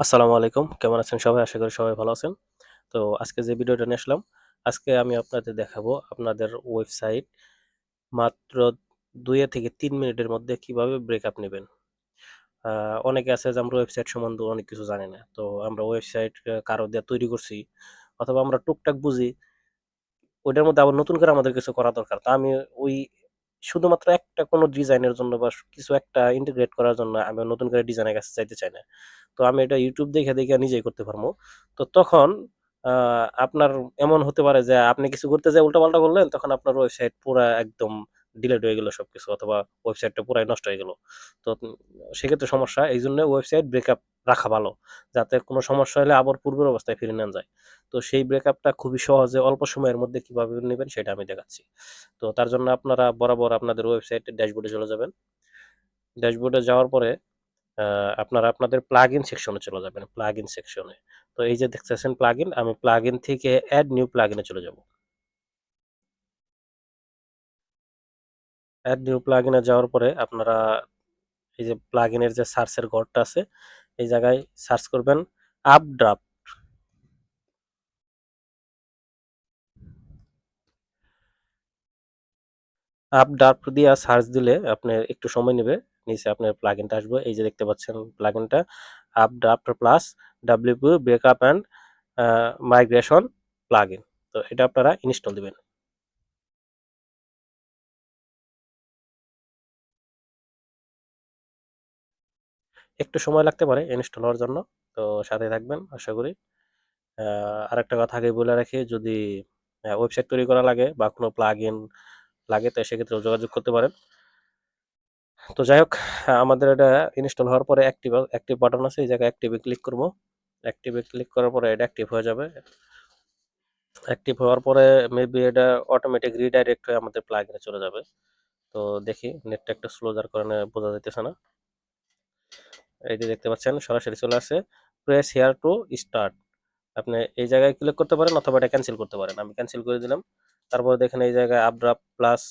আসসালামু আলাইকুম। কেমন আছেন সবাই? আশা করি সবাই ভালো আছেন। তো আজকে যে ভিডিওটা নিয়ে আসলাম, আজকে আমি আপনাদের দেখাবো আপনাদের ওয়েবসাইট মাত্র দুই থেকে তিন মিনিটের মধ্যে কীভাবে ব্রেকআপ নেবেন। অনেকে আছে যে আমরা ওয়েবসাইট সম্বন্ধে অনেক কিছু জানি না। তো আমরা ওয়েবসাইট কারও দিয়ে তৈরি করছি, অথবা আমরা টুকটাক বুঝি, ওইটার মধ্যে আবার নতুন করে আমাদের কিছু করা দরকার। তো আমি ওই শুধুমাত্র একটা কোনো ডিজাইনের জন্য বা কিছু একটা ইন্টিগ্রেট করার জন্য আমি নতুন করে ডিজাইনের কাছে চাইতে চাই না। তো আমি এটা ইউটিউব দেখে দেখে নিজেই করতে পারব। তো তখন আপনার এমন হতে পারে যে আপনি কিছু করতে যায় উল্টাপাল্টা করলেন, তখন আপনার ওয়েবসাইট পুরো একদম ডিলেট হয়ে গেল সবকিছু অথবা ওয়েবসাইটটা পুরাই নষ্ট হয়ে গেলো। তো সেক্ষেত্রে সমস্যা, এই জন্য ওয়েবসাইট ব্রেকআপ রাখা ভালো, যাতে কোনো সমস্যা হলে আবার পূর্বের অবস্থায় ফিরে নেওয়া যায়। তো সেই ব্রেকআপটা খুবই সহজে অল্প সময়ের মধ্যে কীভাবে নেবেন সেটা আমি দেখাচ্ছি। তো তার জন্য আপনারা বরাবর আপনাদের ওয়েবসাইটের ড্যাশবোর্ডে চলে যাবেন। ড্যাশবোর্ডে যাওয়ার পরে আপনারা আপনাদের প্লাগ ইন সেকশনে চলে যাবেন প্লাগ ইন সেকশনে তো এই যে দেখতেছেন প্লাগ ইন আমি প্লাগ ইন থেকে অ্যাড নিউ প্লাগ ইনে চলে যাব। অ্যাড নিউ প্লাগ ইনে যাওয়ার পরে আপনারা এই যে প্লাগ ইনের যে সার্চের ঘরটা আছে, এই জায়গায় সার্চ করবেন আপ ড্রাফট আপ ড্রাফট দিয়ে সার্চ দিলে আপনার একটু সময় নেবে। নিচে আপনার প্লাগইনটা আসবে। এই যে দেখতে পাচ্ছেন প্লাগইনটা Updraft plus WP backup and migration plugin তো এটা আপনারা ইনস্টল দিবেন। একটু সময় লাগতে পারে ইনস্টল হওয়ার জন্য। তো সাথে থাকবেন আশা করি। আহ, আরেকটা কথা আগে বলে রাখি যদি ওয়েবসাইট তৈরি করা লাগে বা কোনো প্লাগ ইন লাগে তো সেক্ষেত্রে যোগাযোগ করতে পারেন। তো যাই হোক আমাদের এটা ইনস্টল হওয়ার পরে অ্যাক্টিভ অ্যাক্টিভ বাটন আছে, এই জায়গায় অ্যাক্টিভে ক্লিক করব। অ্যাক্টিভে ক্লিক করার পরে এটা অ্যাক্টিভ হয়ে যাবে। অ্যাক্টিভ হওয়ার পরে মেবি এটা অটোমেটিক রিডাইরেক্ট হয়ে আমাদের প্লাগিনে চলে যাবে। তো দেখি, নেটটা একটু স্লো যার কারণে বোঝা যাইতেছে না। এই যে দেখতে পাচ্ছেন, সরাসরি চলে আসে। প্রেস হেয়ার টু স্টার্ট আপনি এই জায়গায় ক্লিক করতে পারেন অথবা এটা ক্যান্সেল করতে পারেন। আমি ক্যান্সেল করে দিলাম। তারপরে দেখেন এই জায়গায় আপড্রাফট প্লাস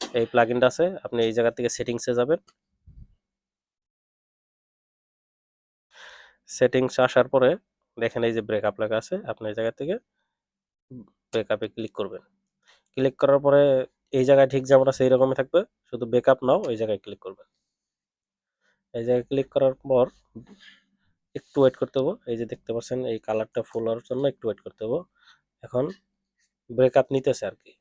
এই প্লাগইনটা আছে, আপনি এই জায়গা থেকে সেটিংসে যাবেন। সেটিংস আসার পরে দেখেন এই যে ব্রেকআপ লেখা আছে, আপনি এই জায়গা থেকে ব্রেকআপে ক্লিক করবেন। ক্লিক করার পরে এই জায়গায় ঠিক যেমন আছে এইরকমই থাকবে, শুধু ব্যাকআপ নাও, এই জায়গায় ক্লিক করবেন। এই জায়গায় ক্লিক করার পর একটু ওয়েট করতে হবে, এই যে দেখতে পাচ্ছেন এই কালারটা ফুল হওয়ার জন্য একটু ওয়েট করতে হবে। এখন ব্রেকআপ নিতেছে আর কি।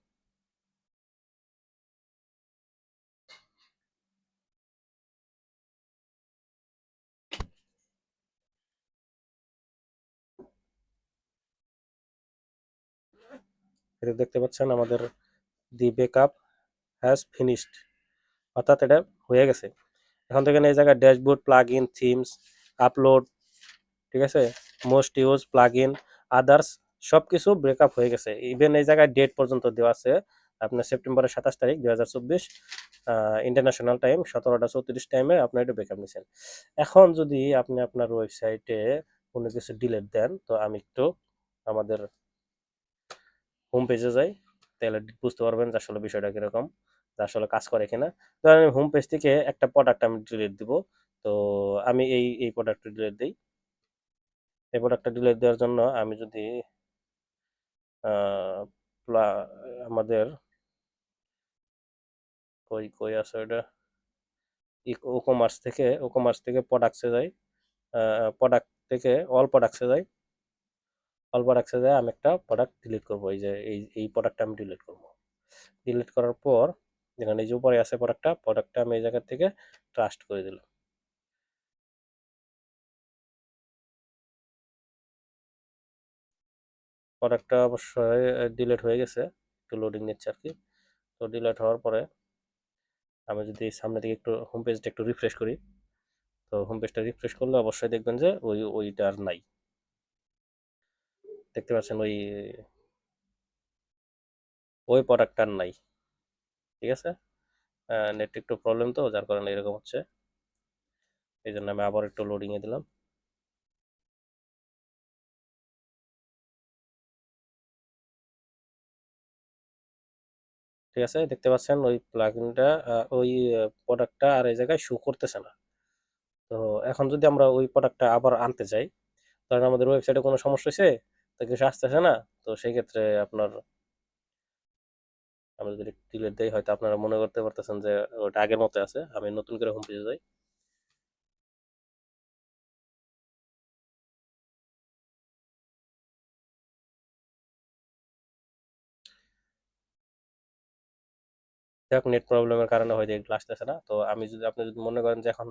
এটা দেখতে পাচ্ছেন আমাদের দি ব্যাকআপ হ্যাজ ফিনিশড। অর্থাৎ এটা হয়ে গেছে। এখন থেকে এই জায়গায় dashboard plug in themes, upload, ঠিক আছে? Most use plug in others সব কিছু ব্রেকআপ হয়ে গেছে। ইভেন এই জায়গায় ডেট পর্যন্ত দেওয়া আছে। আপনার সেপ্টেম্বরের সাতাশ তারিখ দু হাজার চব্বিশ ইন্টারন্যাশনাল টাইম, সতেরোটা চৌত্রিশ টাইমে আপনার এটা ব্রেকআপ নিয়েছেন এখন যদি আপনি আপনার ওয়েবসাইটে কোনো কিছু ডিলেট দেন, তো আমি একটু আমাদের হোম পেজে যাই, তাহলে বুঝতে পারবেন যে আসলে বিষয়টা কীরকম, যে আসলে কাজ করে কিনা। ধরেন আমি হোম পেজ থেকে একটা প্রোডাক্ট আমি ডিলিট দিব, তো আমি এই এই প্রোডাক্টটা ডিলিট দিই। এই প্রোডাক্টটা ডিলিট দেওয়ার জন্য আমি যদি আমাদের কই কই আছে ওটা ই কমার্স থেকে ও কমার্স থেকে প্রোডাক্টসে যাই প্রোডাক্ট থেকে অল প্রোডাক্টসে যাই। অল প্রোডাক্টসে যাই আমি একটা প্রোডাক্ট ডিলিট করব, এই যে এই এই প্রোডাক্টটা আমি ডিলিট করব। ডিলিট করার পর যেখানে যে উপরে আছে প্রোডাক্টটা প্রোডাক্টটা আমি এই জায়গা থেকে ট্রাস্ট করে দিলাম। প্রোডাক্টটা অবশ্যই ডিলিট হয়ে গেছে, একটু লোডিং নিচ্ছে আর কি। তো ডিলিট হওয়ার পরে আমি যদি সামনে থেকে একটু হোম পেজটা একটু রিফ্রেশ করি, তো হোম পেজটা রিফ্রেশ করলে অবশ্যই দেখবেন যে ওই, ওইটা আর নাই। দেখতে পাচ্ছেন ওই ওই প্রোডাক্টটা আর নাই, ঠিক আছে? নেট একটু প্রবলেম তো, যার কারণে এরকম হচ্ছে। এই জন্য আমি আবার একটু লোডিংয়ে দিলাম। ঠিক আছে? দেখতে পাচ্ছেন ওই প্লাগইনটা ওই প্রোডাক্টটা আর এই জায়গায় শো করতেছে না। তো এখন যদি আমরা ওই প্রোডাক্টটা আবার আনতে চাই ধরেন আমাদের ওয়েবসাইটে কোনো সমস্যা হয়েছে? তো কিছু আসতেছে না। তো সেই ক্ষেত্রে আপনার আমি যদি ডিলিট দেই, হয়তো আপনারা মনে করতে পারতেছেন যে ওটা আগের মতো আছে। আমি নতুন করে হোম পেজে যাই। যাক নেট প্রবলেমের কারণে হয়তো এগুলো আসতেছে না। তো আমি যদি, আপনি যদি মনে করেন যে এখন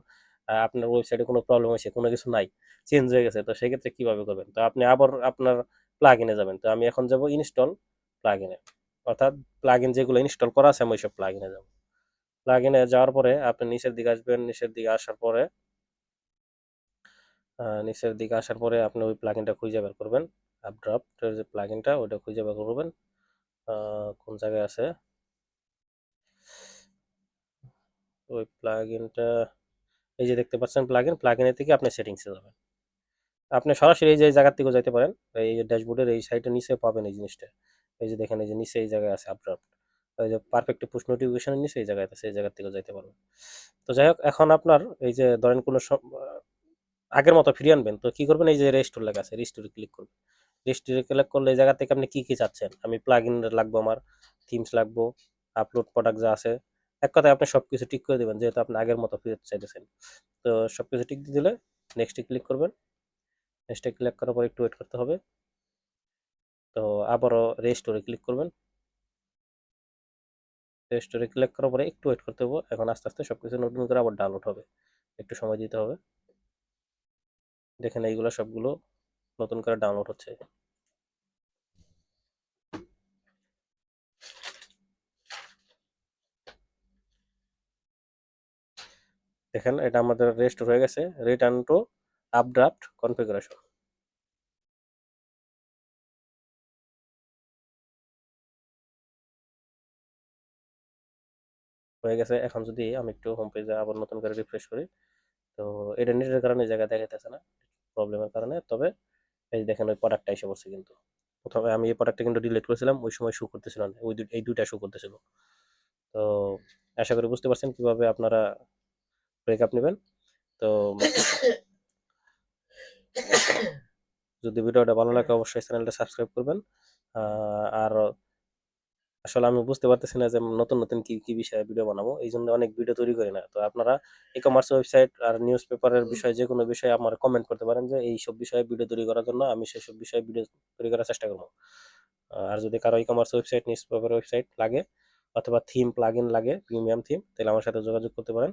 আপনার ওয়েবসাইটে কোনো প্রবলেম হয়েছে, কোনো কিছু নাই চেঞ্জ হয়ে গেছে, তো সেক্ষেত্রে কীভাবে করবেন? তো আপনি আবার আপনার প্লাগ ইনে যাবেন। তো আমি এখন যাব ইনস্টল প্লাগ ইনে অর্থাৎ প্লাগ ইন যেগুলো ইনস্টল করা আছে, আমি ওইসব প্লাগ ইনে যাব। প্লাগ ইনে যাওয়ার পরে আপনি নিচের দিকে আসবেন, নিচের দিকে আসার পরে নিচের দিকে আসার পরে আপনি ওই প্লাগ ইনটা খুঁজে বের করবেন। আপড্রাফটের যে প্লাগ ইনটা ওইটা খুঁজে বের করবেন। কোন জায়গায় আছে? ওই প্লাগ ইনটা এই যে দেখতে পাচ্ছেন প্লাগ ইন প্লাগ ইনের থেকে আপনি সেটিংসে যাবেন। আপনি সরাসরি এই যে জায়গার থেকেও যাইতে পারেন, এই যে ড্যাশবোর্ডের এই সাইডে নিচে পাবেন এই জিনিসটা। এই যে দেখেন, এই যে নিচে এই জায়গায় আছে আপড্রাফট এই যে পারফেক্ট পুশ নোটিফিকেশনের নিচে এই জায়গায় আছে এই জায়গার থেকেও যাইতে পারবেন। তো যাই হোক, এখন আপনার এই যে ধরেন কোনো আগের মতো ফিরিয়ে আনবেন, তো কি করবেন? এই যে রেস্টোর লেখা আছে রেস্টোরে ক্লিক করবেন। রেস্টোরে ক্লিক করলে এই জায়গা থেকে আপনি কি কি চাচ্ছেন? আমি প্লাগ ইন লাগবো আমার থিমস লাগবো আপলোড প্রোডাক্ট যা আছে এক কথায় আপনি সব কিছু ঠিক করে দেবেন, যেহেতু আপনি আগের মতো ফিরতে চাইতেছেন। তো সব কিছু ঠিক দিয়ে দিলে নেক্সটে ক্লিক করবেন। নেক্সটে ক্লিক করার পর একটু ওয়েট করতে হবে। তো আবারও রেস্টোরে ক্লিক করবেন। রেস্টোরে ক্লিক করার পরে একটু ওয়েট করতে হবে। এখন আস্তে আস্তে সব কিছু নতুন করে আবার ডাউনলোড হবে। একটু সময় দিতে হবে। দেখেন এইগুলো সবগুলো নতুন করে ডাউনলোড হচ্ছে। দেখেন, এটা আমাদের রেস্ট হয়ে গেছে। রিটার্ন টু আপড্রাফট কনফিগারেশন হয়ে গেছে। এখন যদি আমি একটু হোম পেজে আবার নতুন করে রিফ্রেশ করি, তো এটা নেটের কারণে এই জায়গায় দেখাইতেছে না প্রবলেমের কারণে। তবে এই দেখেন, ওই প্রোডাক্টটা এসে পড়ছে কিন্তু। প্রথমে আমি এই প্রোডাক্টটা কিন্তু ডিলিট করেছিলাম, ওই সময় শু করতেছিল না, ওই এই দুইটা শু করতেছিল। তো আশা করি বুঝতে পারছেন কীভাবে আপনারা ব্রেকআপ নেবেন। তো যদি ভিডিওটা ভালো লাগে অবশ্যই চ্যানেলটা সাবস্ক্রাইব করবেন। আর আসলে আমি বুঝতে পারতেছি না যে নতুন নতুন কি কি বিষয়ে ভিডিও বানাবো। এই জন্য অনেক ভিডিও তৈরি করি না। তো আপনারা ই কমার্স ওয়েবসাইট আর নিউজ পেপারের বিষয়ে যে কোনো বিষয়ে আমার কমেন্ট করতে পারেন যে এই সব বিষয়ে ভিডিও তৈরি করার জন্য আমি সেই সব বিষয়ে ভিডিও তৈরি করার চেষ্টা করব। আর যদি কারও e commerce website news paper website লাগে অথবা থিম প্লাগ ইন লাগে প্রিমিয়াম থিম তাহলে আমার সাথে যোগাযোগ করতে পারেন।